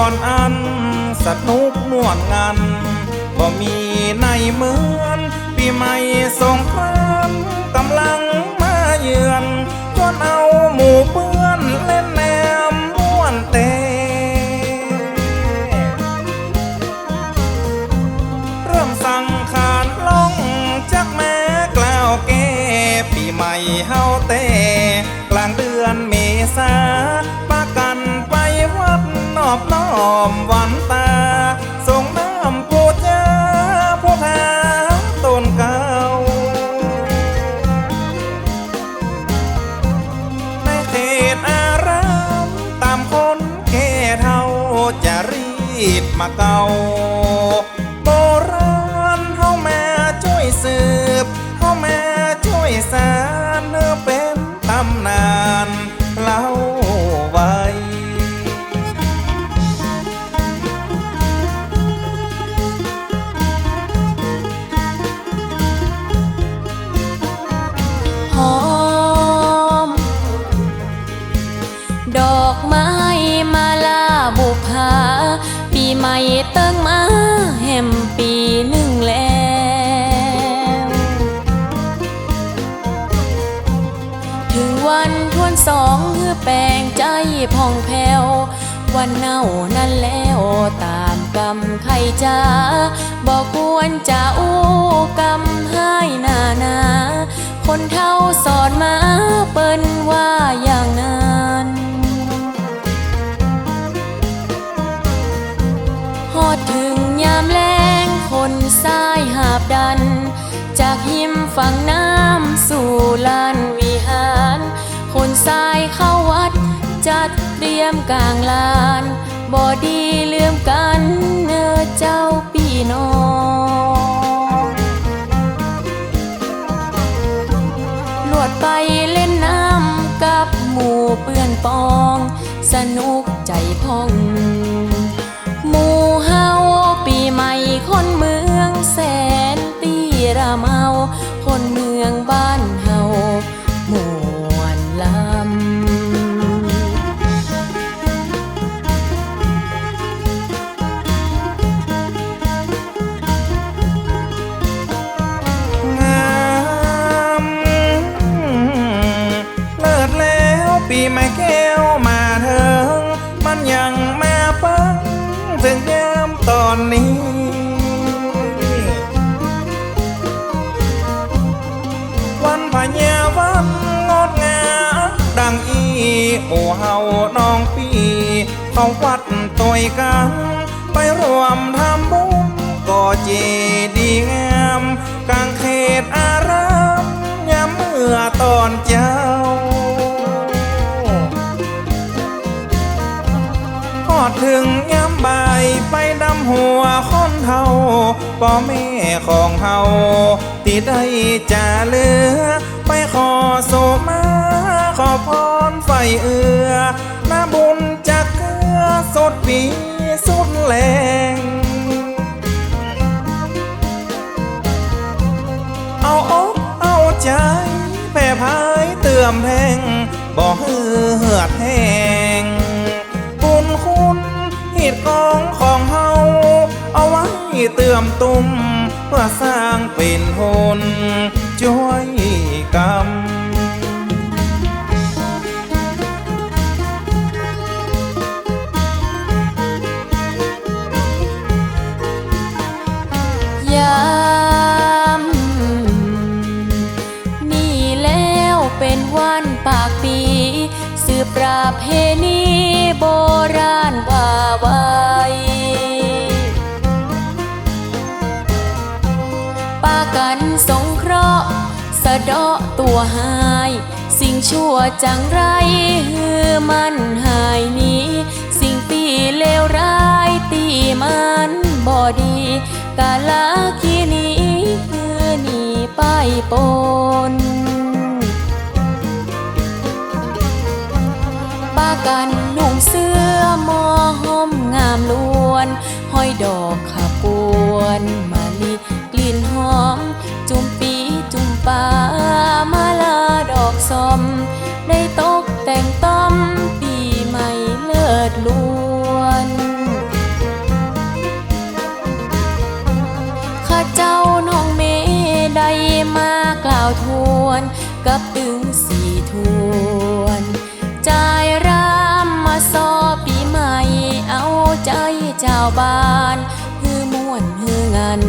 อนอัน สนุกม่วนงันบ่มีในเหมือน ปีใหม่สงครามกำลังมาเยือนจนเอาหมู่เพื่อนเล่นแนมม่วนเตเริ่มสั่งขานลงจากแม่กล่าวแก่ปีใหม่เฮาเตกลางเดือนเมษา อมวันตาส่งน้ำปูจาผู้ทาต้นเก่าในเทศอารามตามคนแก่เท่าจะรีบมาเก่า เติ้งมาแห่มปีหนึ่งแล้ว ถึงวันทวนสองคือแปลงใจผ่องแผ้ววันเน่านั่นแล้วตามกรรมใครจ้าบอกควรจะอู้กรรมให้นานา คนเท่าสอนมาเปิ้น ยมกลางลานบอดีเลื่อมกันเนื้อเจ้าพี่น้องลวดไปเล่นน้ำกับหมู่เปื่อนปอง สนุกใจพอง มันยังแม่ปังถึงยามตอนนี้วันพญาวันงดงามดังอีโอเฮาน้องปีเขาวัดตวยกัน ไปรวมทำบุญก่อเจดีย์งา หัวคนเฮาป่อแม่ของเฮาที่ได้จะเหลือ ไปขอโสมาขอพรไฟเอือหน้าบุญจากเกลือสดปีสุดแรงเอาอกเอาใจแผ่พายเตืมแทงบอกเหือดแห้ง เตื่อมตุ่มเพื่อสร้างเป็นหนช่วยกรรมยามนี่แล้วเป็นวันปากปี สืบประเพณีโบราณ กันสงเคราะห์ สะเดาะตัวหาย สิ่งชั่วจังไรฮือมันหายหนี้ สิ่งตีเลวร้ายตีมันบอดีกาลาคีนี้คือหนีไปปนป้ากันนุ่งเสื้อมอห่มงามลววน ห้อยดอกขาปวนมา ลิ่นหอม จุ่มปีจุ่มปามาลาดอกสมได้ตกแต่งต้อมปีใหม่เลิศล้วนข้าเจ้าน้องเมได้มากล่าวทวนกับตึงสี่ทวนจ่ายรำมาซอปีใหม่เอาใจเจ้าบ้านฮือม่วนฮืองัน